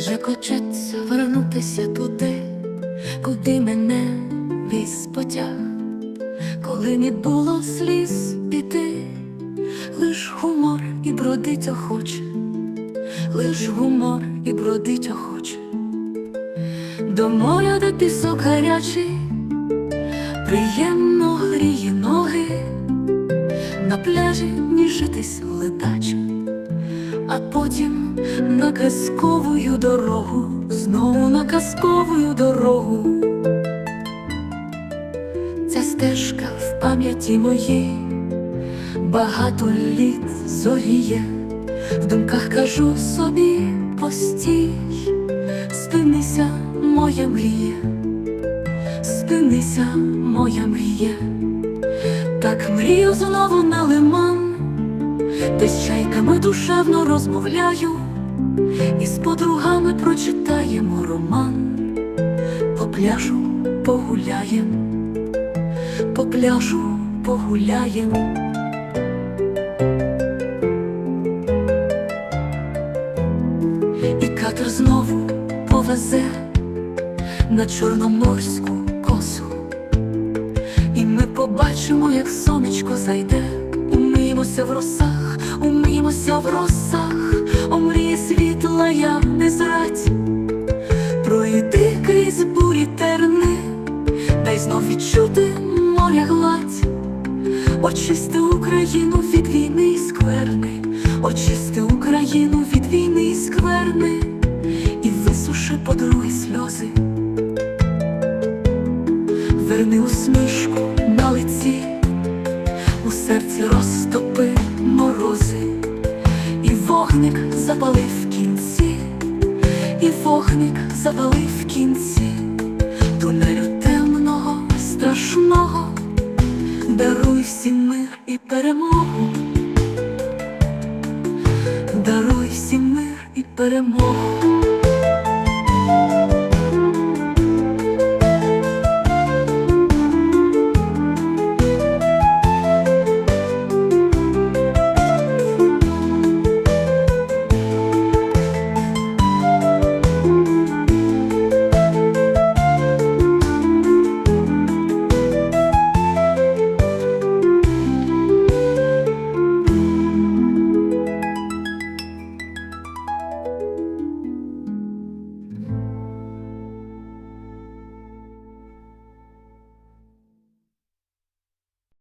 Вже хочеться вернутися туди, куди мене віз потяг, коли не було сліз піти, лиш гумор і бродить охоче, лиш гумор і бродить охоче. До моря, де пісок гарячий, приємно гріє ноги, на пляжі ніжитись ледач, а потім на казковую дорогу, знову на казковую дорогу. Ця стежка в пам'яті моїй багато літ зоріє, в думках кажу собі постій, спинися, моя мрія, спинися, моя мрія, так мрію знову на лиман, де з чайками душевно розмовляю, і з подругами прочитаємо роман, по пляжу погуляєм, по пляжу погуляєм. І катер знову повезе на чорноморську косу, і ми побачимо, як сонечко зайде, умиємося в росах, умиємося в росах, омріє світла, я не зрадь, пройди крізь бурі терни, дай знов відчути моря гладь, очисти Україну від війни і скверни, очисти Україну від війни і скверни, і висуши подруги сльози. Верни усмішку вогник запали в кінці, і вогник запали в кінці, тунелю темного, страшного, даруй всім мир і перемогу, даруй всім мир і перемогу.